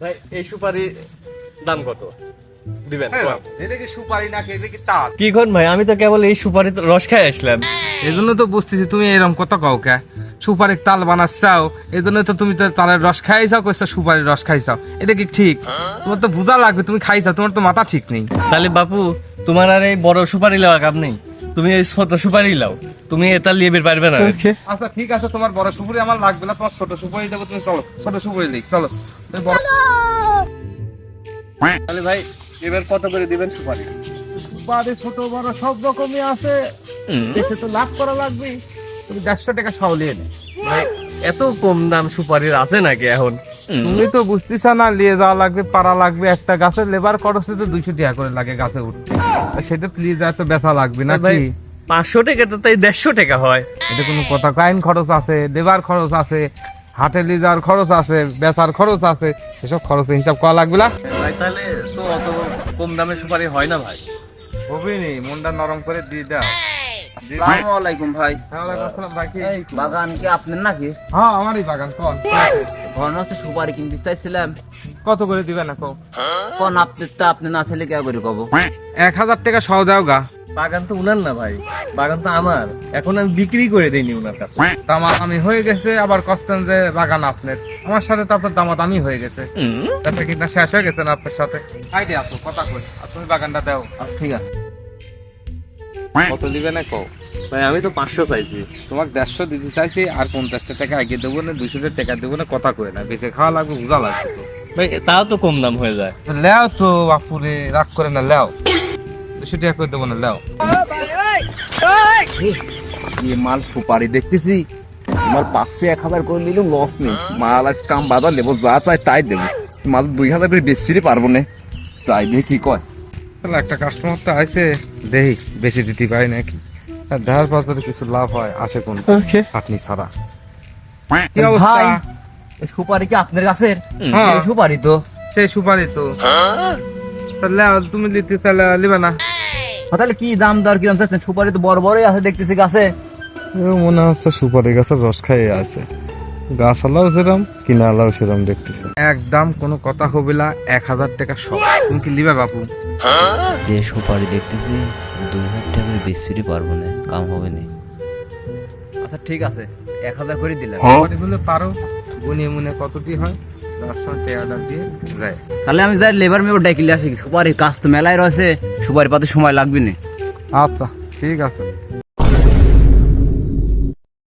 ভাই এই সুপারি দাম কত? দিবেন এটা কি সুপারি নাকি এটা কি তাল? কি কোন ভাই? আমি তো কেবল এই সুপারি রস খাই আসলাম। এই জন্য তো বুঝতেছি তুমি এরকম কত কাও কে? সুপারির তাল বানাচ্ছাও এই জন্য তো তুমি তো তালের রস খাইছাও কইছো সুপারির রস খাইছাও। এটা কি ঠিক? তোমার তো বোঝা লাগবে তুমি খাইছাও তোমার তো মাথা ঠিক নেই। তাহলে বাপু তোমার আর এই বড় সুপারি লাও কাপ নেই। তুমি এই ছোট সুপারি লাও। তুমি এটা লিয়ে বের পারবে না। আচ্ছা ঠিক আছে তোমার বড় সুপারি আমার লাগবে না তোমার ছোট সুপুরি দেবো তুমি চলো। ছোট সুপুরি লিখ চলো। তাহলে ভাই এবার কত করে দিবেন সুপারি? সুপারি ছোট বড় সব রকমই আছে। এতে তো লাভ করা লাগবে তুমি দেড়শো টাকা সহ নিয়ে নে। ভাই এত কম দাম সুপারির আছে নাকি এখন? তুমি তো বুঝতেছ না নিয়ে যাওয়া লাগবে পারা লাগবে একটা গাছের লেবার খরচে তো দুইশো টাকা করে লাগে গাছে উঠতে। সেটা নিয়ে যাওয়া তো বেচা লাগবে না ভাই পাঁচশো টাকা তো তাই দেড়শো টাকা হয়। এটা কোনো কথা কাইন খরচ আছে লেবার খরচ আছে হাটে নিয়ে যাওয়ার খরচ আছে বেচার খরচ আছে এসব খরচের হিসাব করা লাগবে না। ভাই তাহলে তো অত কম দামে সুপারি হয় না ভাই। হবে নি মনটা নরম করে দিয়ে দাও। দিয়ে- আসসালামু আলাইকুম ভাই। ওয়ালাইকুম আসসালাম, ভাই কি? বাগান কি আপনার নাকি? হ্যাঁ আমারই বাগান কোন? ঘন আছে সুপারি কিনতে চাইছিলাম। কত করে দিবে না কোন আপনার তো আপনি না ছেলে কে করে কব? এক হাজার টাকা সহ দাও গা। বাগান তো উনার না ভাই। বাগান তো আমার। এখন আমি বিক্রি করে দিইনি উনার কাছে। দামাত আমি হয়ে গেছে আবার কষ্টেন যে বাগান আপনার। আমার সাথে তো আপনার দামাত আমি হয়ে গেছে। তাতে কিনা শেষ হয়ে গেছে না আপনার সাথে। আইডি আসো কথা কই। আর তুমি বাগানটা দাও। ঠিক আছে। কত দিবে না কও? ভাই আমি তো পাঁচশো চাইছি। তোমার দেড়শো দিতে চাইছি আর পঞ্চাশটা টাকা আগে দেবো না দুইশো টাকা দেবো না কথা কই না। বেঁচে খাওয়া লাগবে বোঝা লাগবে তো। ভাই তাও তো কম দাম হয়ে যায়। লেও তো বাপুরে রাগ করে না লেও। দুশো টাকা করে দেবো না লেও ये মাল সুপারি দেখতেছি। আমার পাঁচশো এক হাজার করে নিলেও লস নেই। মাল আজ কাম বাজার নেব যা চাই তাই দেবো। মাল দুই হাজার করে বেশি দিতে পারব না। চাই দিয়ে কি কয়? তাহলে একটা কাস্টমার তো আইছে বেশি দিতে পারি নাকি? আর ধার বাজারে কিছু লাভ হয় আসে কোন আপনি ছাড়া। কি অবস্থা? ভাই, এই সুপারি কি আপনার কাছের? হ্যাঁ। সুপারি তো। সেই সুপারি তো। তাহলে তুমি নিতে চাইলে লিবে না। তাহলে কি দাম দর কিরম চাচ্ছেন? সুপারি তো বড় বড়ই আছে দেখতেছি গাছে। মনে হচ্ছে সুপারি গাছের রস খাইয়ে আছে। গাছ আলাও সেরম কিনা আলাও সেরম দেখতেছে। একদম কোনো কথা হবে না এক হাজার টাকা সব। তুমি কি লিবে বাপু? যে সুপারি দেখতেছি দুই হাজার টাকার বেশি পারব না কাম হবে না। আচ্ছা ঠিক আছে। এক হাজার করে দিলাম। পারো গুনিয়ে মুনে কতটি হয়? তাহলে আমি যাই লেবার মেবার ডাকিলে আসি। সুপারি কাজ তো মেলায় রয়েছে সুপারি পাতে সময় লাগবে না। আচ্ছা ঠিক আছে।